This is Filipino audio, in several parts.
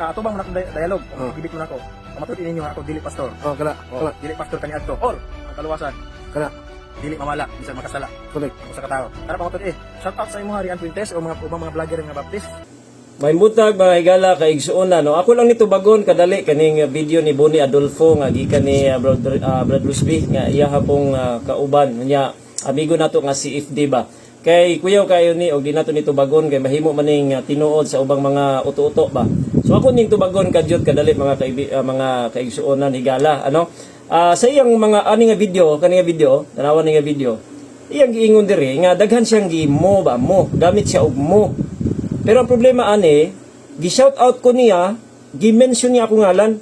uh, atubang mo na akong di- dialogue. Oh. Gibit mo na ako. Nga ako dili pastor. Oh, kana, Oh, kana, dili pastor kani adto. Or ang kaluwasan, kana. dili mamala bisan makasala Correct. ako sa katao. Tara pamatud eh. Shout out sa imo Harian Quintes o mga ubang mga vlogger nga baptist. May butag mga higala kay igsuuna no. Ako lang nito bagon kadali kaning uh, video ni Boni Adolfo nga gikan ni uh, brother uh, Brad Rusby nga iya hapong uh, kauban nya amigo nato nga si FD ba. Kay kuyaw kayo ni og di nato nito bagon kay mahimo maning uh, tinuod sa ubang mga uto-uto ba. So ako ning tubagon kadyot kadali mga kaibi, uh, mga kaigsuonan higala ano. Ah, sa iyang mga ani nga video kani nga video tanawan ni nga video iyang giingon diri nga daghan siyang gimo ba mo gamit siya og mo pero ang problema ani, gi-shout out ko niya, gi-mention niya ako ngalan.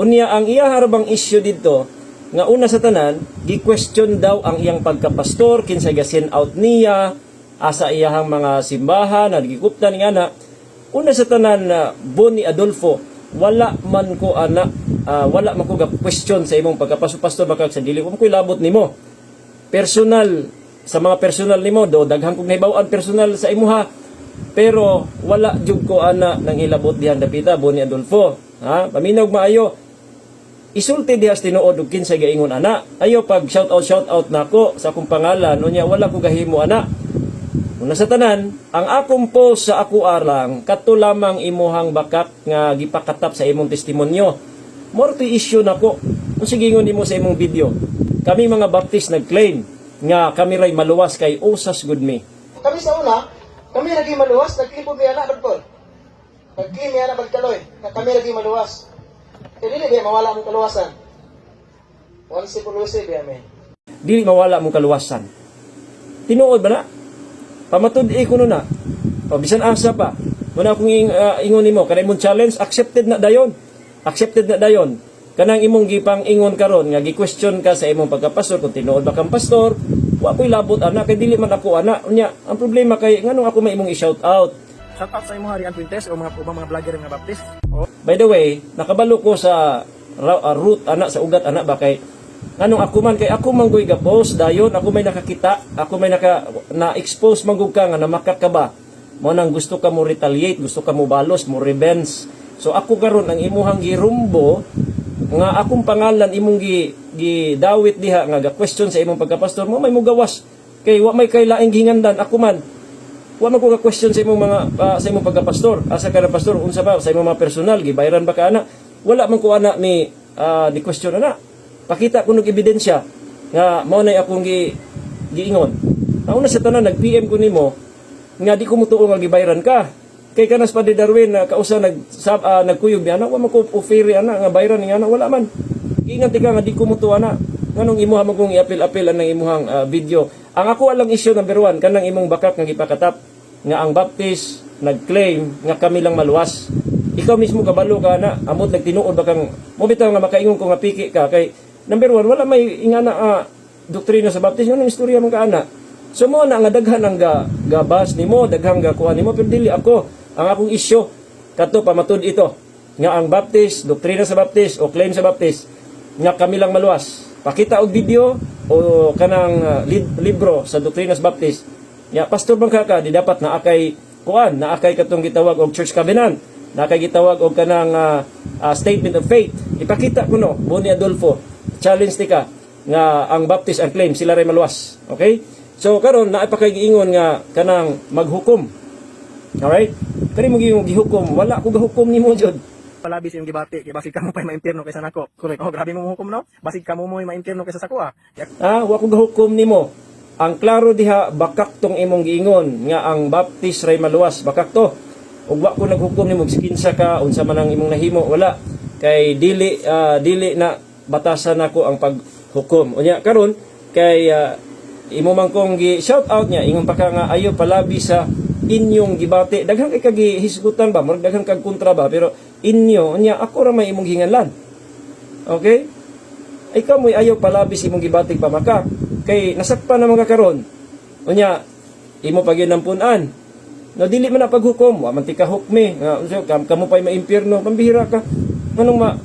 Unya ang iya harabang issue dito nga una sa tanan, gi-question daw ang iyang pagkapastor kinsa ga-send out niya asa iyahang mga simbahan na gikuptan nga na. Una sa tanan na Boni Adolfo wala man ko ana ah, wala man ko ga question sa imong pagkapastor baka sa dili ko ko'y labot nimo. Personal sa mga personal nimo do daghang kog nahibaw-an personal sa imuha pero wala jud ko ana nang hilabot dihan dapita Boni Adolfo ha? Paminaw maayo isulti diha sa tinuod ug kinsa gaingon ana ayo pag shout out shout out nako sa akong pangalan unya wala ko gahimo ana Una sa tanan, ang akong post sa ako arang, kato lamang imuhang bakak nga gipakatap sa imong testimonyo. More to issue nako. Kung sigingon nimo sa imong video, kami mga baptist nag-claim nga kami ray maluwas kay usas good me. Kami sa una, kami lagi maluwas, nagklipo mi anak doktor. Nagklim mi anak pagkaloy, na kami lagi maluwas. Kaya dili biya mawala mong kaluwasan. Once si pulusi biya mi. Dili mawala mong kaluwasan. Tinuod ba na? Pamatud eh kuno na. O bisan asa pa. Muna akong ing, ah, ingon nimo kanay imong challenge accepted na dayon. Accepted na dayon. Kanang imong gipang ingon karon nga gi-question ka sa imong pagkapastor kung tinuod ba kang pastor, wa ko'y labot ana kay dili man ako ana. Unya, ang problema kay nganong ako may imong i-shout out. Shout out sa imo Harian Quintes o mga ubang mga vlogger nga baptist. By the way, nakabalo ko sa uh, root ana sa ugat ana ba kay anong ako man kay ako man goy post dayon ako may nakakita ako may naka na expose man gud ka nga namakat ka ba? Mo nang gusto ka mo retaliate gusto ka mo balos mo revenge. So ako karon ang imuhang girumbo nga akong pangalan imong gi, gi dawit diha nga ga question sa imong pagkapastor mo may mugawas kay wa may kay laing gingandan ako man wa man ko ka question sa imong mga ah, sa imong pagkapastor. Asa ka na pastor? Unsa ba? Sa imong mga personal gibayaran ba ka ana? Wala man ko ana ni ah, di question ana. Pakita ko ebidensya nga mao nay akong gi giingon. Ang una sa tanan nag PM ko nimo nga di ko mutuo nga gibayaran ka. Kay kanas pa di Darwin na kausa nag sab, ah, nagkuyog ni ana. Wa man ko offer ana nga bayaran ni ana. Wala man. Ingat ka nga di ko mutuo ana. Nganong imuha man kong i-appeal-appeal ang imuhang ah, video ang ako alang issue number one kanang imong bakak nga gipakatap nga ang Baptist nag-claim nga kami lang maluwas. Ikaw mismo kabalo ka na amot nagtinuod ba kang mo nga makaingon ko nga piki ka kay number one wala may ingana ah, doktrina sa Baptist yun ang istorya mong kaana. So mo na nga daghan ang ga, gabas nimo daghang ga kuha nimo pero dili ako. Ang akong isyu kato pamatud ito nga ang Baptist doktrina sa Baptist o claim sa Baptist nga kami lang maluwas. Pakita og video o kanang ah, lib- libro sa doktrina sa Baptist Ya, pastor bang ka di dapat na akay kuan, na akay katong gitawag og church covenant, na akay gitawag og kanang ah, ah, statement of faith. Ipakita ko no, Boni Adolfo, challenge ti ka nga ang Baptist ang claim sila ray maluwas. Okay? So karon na ipakay giingon nga kanang maghukom. Alright? Kani mo gihukom, wala ko gahukom nimo jud. Palabi sa iyong gibati kay basig kamo pa maimpierno kaysa nako. Correct. Oh, grabe mo hukom no. Basig kamo mo maimpierno kaysa sako ah. Ah, wa ko gahukom nimo. Ang klaro diha bakak tong imong giingon nga ang Baptist ray maluwas bakak to. Ug wa ko naghukom nimo kinsa ka unsa man ang imong nahimo wala kay dili ah, dili na batasan nako ang paghukom. Unya karon kay ah, imo man kong gi shout out niya ingon pa ka nga ayo palabi sa inyong gibati daghang kay kagihisgutan ba murag daghang kag kontra ba pero inyo unya ako ra may imong hinganlan okay ikaw mo'y ayaw palabis imong gibatig pamaka. Kay nasakpan na mga karon. Unya, imo yun ang punan. No, dili man paghukom. Wa man ti ka hukmi. Nga, unsa, kam, kamo pa'y maimpirno. Pambihira ka. Anong ma...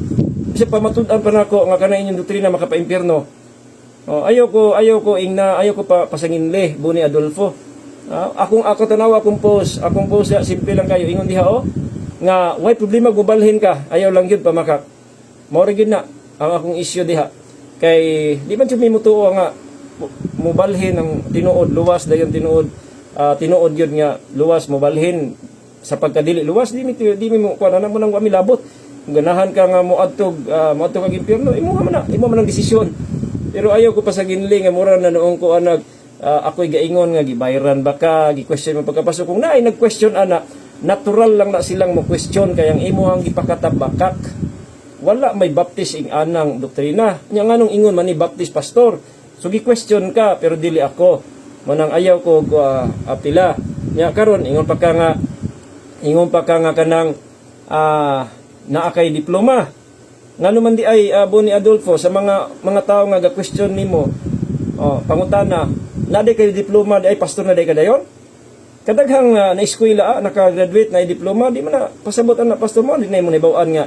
Kasi pamatudan pa nako nga kana inyong doktrina makapaimpirno. Oh, ayaw ko, ayaw ko ingna, ayaw ko pa pasanginle, Buni Adolfo. Ah, akong ako tanaw akong post, akong post ya, simple lang kayo. Ingon diha oh. nga way problema gubalhin ka. Ayaw lang gyud pamakak. Mao gyud na ang akong issue diha. Kay di man jud mi mutuo nga mubalhin ang tinuod luwas dayon tinuod. Ah, tinuod yun nga luwas mobalhin sa pagkadili. Luwas di mi di mi mo kuan na mo nang wa mi labot. Ganahan ka nga moadtog uh, moadtog kag impyerno. Imo man na imo man ang desisyon. Pero ayaw ko pa sa ginli nga mura na noong ko anag ah, ako'y gaingon nga gibayran baka gi-question mo pagkapasok kung naay nag-question ana natural lang na silang mo question kay ang imo ang gipakatabakak wala may baptist ing anang doktrina. Nya nganong ingon man ni baptist pastor. So gi-question ka pero dili ako. Manang ayaw ko uh, apila. Nya karon ingon pa ka nga ingon pa ka nga kanang ah naa kay diploma. Ngano man di ay uh, ni Adolfo sa mga mga tao nga ga-question nimo oh pangutana na di kay diploma di ay pastor na di ka dayon? Kadaghang uh, na eskwela ah, naka-graduate na diploma di man na pasabot na pastor mo di na mo nibawaan nga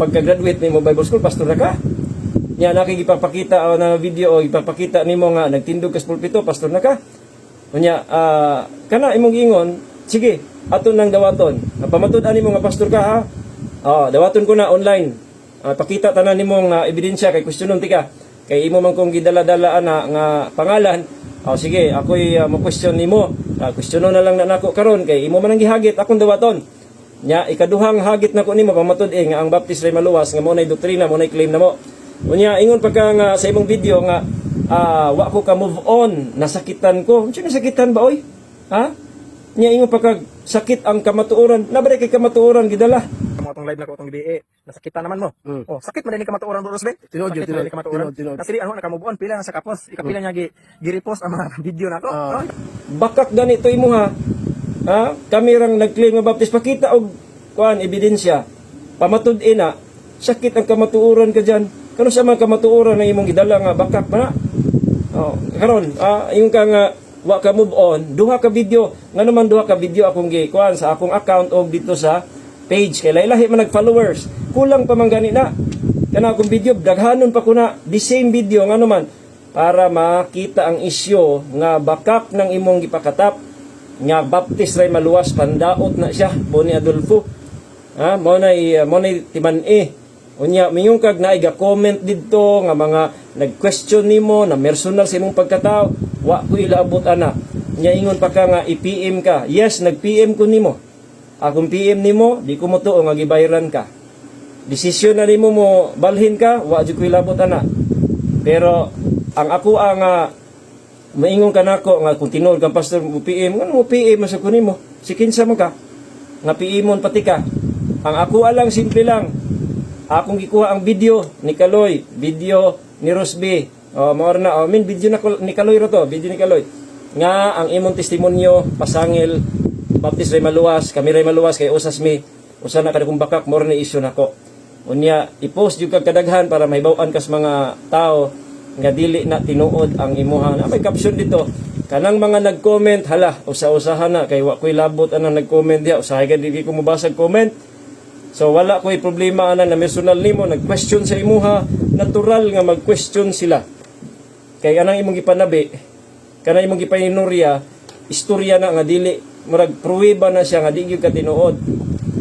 pagka-graduate nimo Bible school pastor na ka. Nya nakikipapakita o na video o ipapakita nimo nga nagtindog ka sa pulpito pastor na ka. Unya ah, kana imong gingon sige aton nang dawaton. Napamatud ani mo nga pastor ka ha oh dawaton ko na online. Ah, pakita tanan nimo nga ebidensya kay questionon tika kay imo man kong gidala-dala ana nga pangalan oh sige ako'y uh, mo question nimo. Uh, questionon na lang na nako karon kay imo man ang gihagit akong dawaton. Nya ikaduhang hagit nako nimo pamatud eh nga ang baptist ray maluwas nga mo nay doktrina mo nay claim na mo unya ingon pa ka nga sa imong video nga ah, wa ko ka move on nasakitan ko. Unsa nasakitan ba oy? Ha? Nya ingon pa kag sakit ang kamatuoran. Nabare kay kamatuoran gidala Mo atong live na ko atong gibi. Nasakitan naman mo. Mm. Oh, sakit man din ni kamatuoran do Rosbe. Tinod Sakit yun, kamatuoran. tinod, tinod. Kasi ano naka move on pila na sa kapos. Ikapila niya gi gi-repost ang mga video nako. Ah. Oh, bakak ganito imo ha. Ha? Kami rang nag-claim nga baptist pakita og kuan ebidensya. Pamatud ina sakit ang kamatuoran ka diyan. Kano sa mga kamatuoran na imong gidala nga bakak ba na? Oh, karon ah yung ka nga wa ka move on, duha ka video. Nga naman duha ka video akong gi kuan sa akong account og dito sa page kay lahi man nag-followers. Kulang pa man gani na. Kana akong video daghanon pa ko na. The same video nga naman. Para makita ang isyo nga bakak ng imong gipakatap. Nga baptist ray maluwas pandaot na siya. Boni Adolfo. Ha? Mo na mo na timan-e unya mingong kag naay ga comment didto nga mga nag-question nimo na personal sa imong pagkatao. Wa ko ilaabot ana. Nya ingon pa ka nga i-PM ka. Yes nag-PM ko nimo akong PM nimo di ko mo tuo nga gibayran ka. Desisyon na nimo mo balhin ka wa jud ko ilabot ana. Pero ang ako ang ah, maingon ka nako nga kung tinuod kang pastor mo PM ngano mo PM sa kunimo si kinsa man ka? Nga PM-on pati ka. Ang ako alang simple lang. Akong gikuha ang video ni Kaloy video ni Rosby. Oh mao na. Oh min video na ni Kaloy ra to video ni Kaloy. Nga ang imong testimonyo pasangil Baptist ray maluwas kami ray maluwas kay usas mi usa na kada kong bakak more na issue nako. Unya i-post jud kadaghan para mahibaw-an kas mga tao nga dili na tinuod ang imuha na may caption dito. Kanang mga nag-comment hala usa-usahan na kay wa koy labot anang nag-comment diha. Usahay ka di ko mabasag comment. So wala koy problema ana na personal nimo nag-question sa imuha. Natural nga mag-question sila. Kay anang imong gipanabi kanang imong gipainurya istorya na nga dili murag pruweba na siya nga di gyud ka tinuod.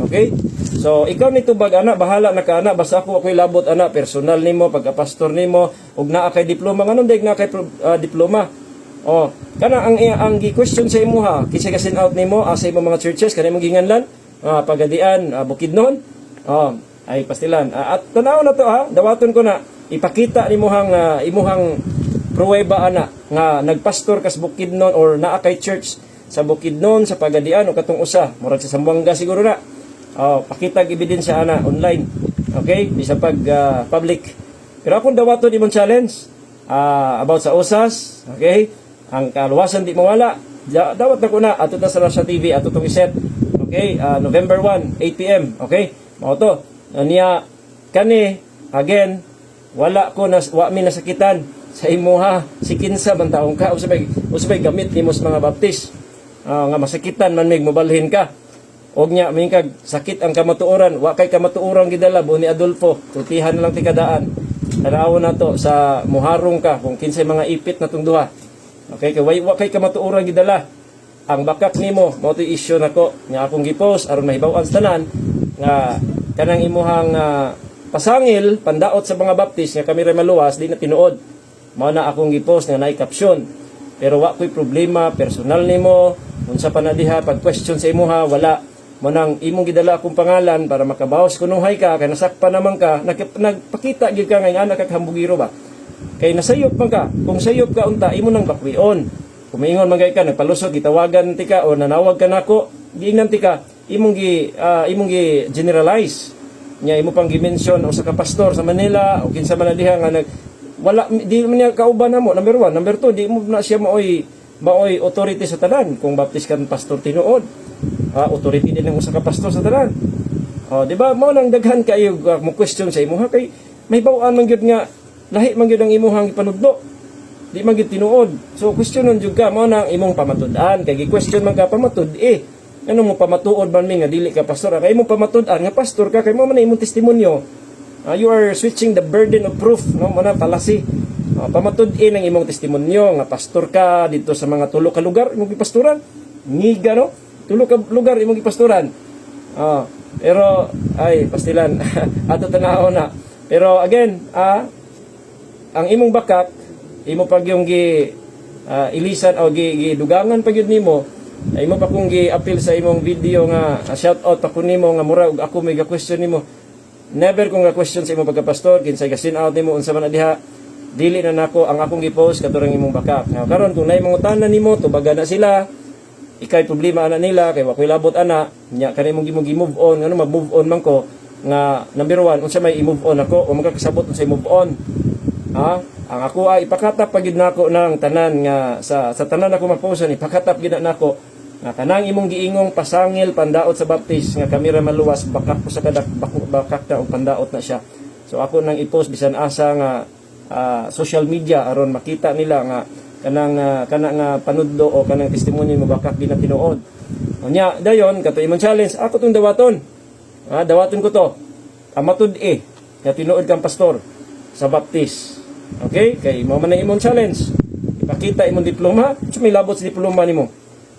Okay? So ikaw ni tubag ana bahala na ka ana. Basta ako ako'y labot ana. Personal nimo pagka-pastor nimo ug naa kay diploma. Nganon dayeg naa kay ah, diploma? Oh kana ang ang gi-question sa imuha kinsa ka send out nimo asa imong mga churches kana imong ginganlan ah, pagadian ah, bukidnon oh ay pastilan. Ah, at tanaw na to ha? Dawaton ko na ipakita nimuhang uh, imuhang pruweba ana nga nagpastor kas Bukidnon or naa kay church sa Bukidnon sa Pagadian o katong usa murag sa Zamboanga siguro na. Oh pakita ebidensya ana online. Okay? Di sa pag ah, public. Pero akong dawaton imong challenge ah, about sa usas okay? Ang kaluwasan di mawala. Da- dawat na ko na ato ta sa TV ato tong iset okay? Ah, November 1 8 PM okay? Mao to. Niya kani again wala ko nas wa mi nasakitan sa imuha si kinsa man taong ka usabay usabay gamit nimo sa mga baptist Ah, nga masakitan man mig mobalhin ka. Og nya mingkag sakit ang kamatuoran. Wa kay kamatuoran gidala bo ni Adolfo. Tutihan na lang ti kadaan. Tanaw na to sa muharong ka kung kinsay mga ipit na duha. Okay kay wa- kay kamatuoran gidala. Ang bakak nimo mo to issue nako. Nga akong gipost aron mahibaw-an sa tanan nga kanang imuhang ah, pasangil pandaot sa mga baptist nga kami ray maluwas di na tinuod. Mao na akong gipost nga naay caption pero wa ko'y problema personal nimo unsa pa na diha pag question sa imuha wala. Mo nang imong gidala akong pangalan para makabawas kunuhay ka kay nasakpan naman ka nag, nagpakita gyud ka nga nga nakakahambugiro ba? Kay nasayop man ka kung sayop ka unta imo nang bakwion. Kumingon man kay ka nagpalusot gitawagan ti ka o nanawag ka nako giingnan ti ka imong gi ah, imong gi generalize. Nya imo pang gi-mention o sa ka pastor sa Manila o kinsa man na diha nga nag wala di man niya kauban namo number one. Number two di mo na siya maoy maoy authority sa tanan kung baptist kan pastor tinuod. Ah, authority din ang usa ka pastor sa tanan. Oh di ba? Mao nang daghan kayo uh, mo question sa imo ha kay may bawaan man gyud nga lahi man gyud ang imuhang ipanudlo di man gyud tinuod. So questionon jud ka mao nang imong pamatud-an kay gi-question man ka pamatud eh ano mo pamatuod man mi nga dili ka pastor? Kay imong pamatud-an nga pastor ka kay mo man imong testimonyo. Ah, you are switching the burden of proof. No mo na palasi uh, pamatud-in ang imong testimonyo nga pastor ka dito sa mga tulo ka lugar imong gipastoran ngiga no? Tulo ka lugar imong gipastoran Ah, pero ay pastilan ato tanaw na. Pero again ah ang imong bakak imo pag yung gi ah, ilisan o gi, gidugangan pag yun nimo ay imo pa kung gi-appeal sa imong video nga ah, shout out pa ko nimo nga mura ug ako may ga-question nimo. Never kong ga-question sa imong pagka-pastor kinsay ga-sin out nimo unsa man diha dili na nako ang akong gi-post katurang imong bakak nga karon kung naay mga utanan nimo tubaga na sila. Ikay problema ana nila kay wa labot ana. Nya kanay mong gimong gi-move on. Ano mag-move on man ko? Nga number one unsa may i-move on ako? O magkakasabot unsa i-move on? Ha? Ang ako ay ipakatap pagid nako ng tanan nga sa sa tanan ako maposan ipakatap gid na nako. Nga kanang imong giingong pasangil pandaot sa baptist nga kami ra maluwas bakak ko sa kadak bak- bakak na og pandaot na siya. So ako nang i-post bisan asa nga ah, social media aron makita nila nga kanang uh, kanang nga panudlo o kanang testimonyo mo bakak di na unya dayon kato imong challenge ako tong dawaton. Ah dawaton ko to. Amatud eh nga tinuod kang pastor sa baptist okay? Kay mo man na imong challenge. Ipakita imong diploma so may labot sa diploma nimo.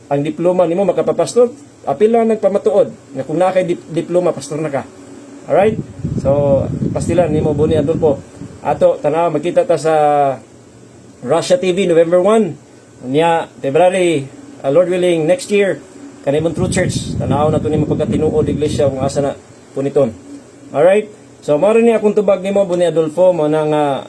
Ang diploma nimo makapapastor apil lang nagpamatuod. Nga kung naa kay dip- diploma pastor na ka. Alright? So pastilan nimo buni adulpo ato tanaw makita ta sa Russia TV November 1 niya February uh, Lord willing next year kanimong True Church. Tanaw na to nimo pagkatinuod iglesia kung asa na puniton alright? So mao ni akong tubag nimo buni Adolfo mo nang ah,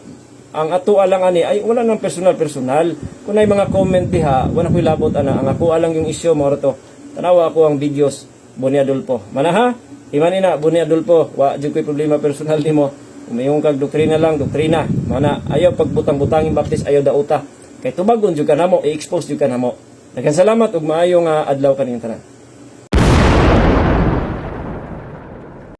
ang ato alang ani ay wala nang personal personal. Kung ay mga comment diha wala koy labot ana. Ang ako alang yung issue mo to. Tanawa ako ang videos buni Adolfo. Manaha Iman ina, Buni Adolfo, wa jud koy problema personal nimo. Umayong kag doktrina lang, doktrina. Mana ayaw pagbutang-butangin baptist ayaw dauta. Kay tubagon jud ka namo, i-expose jud ka namo. Daghang salamat ug maayong ah, adlaw kaning tanan.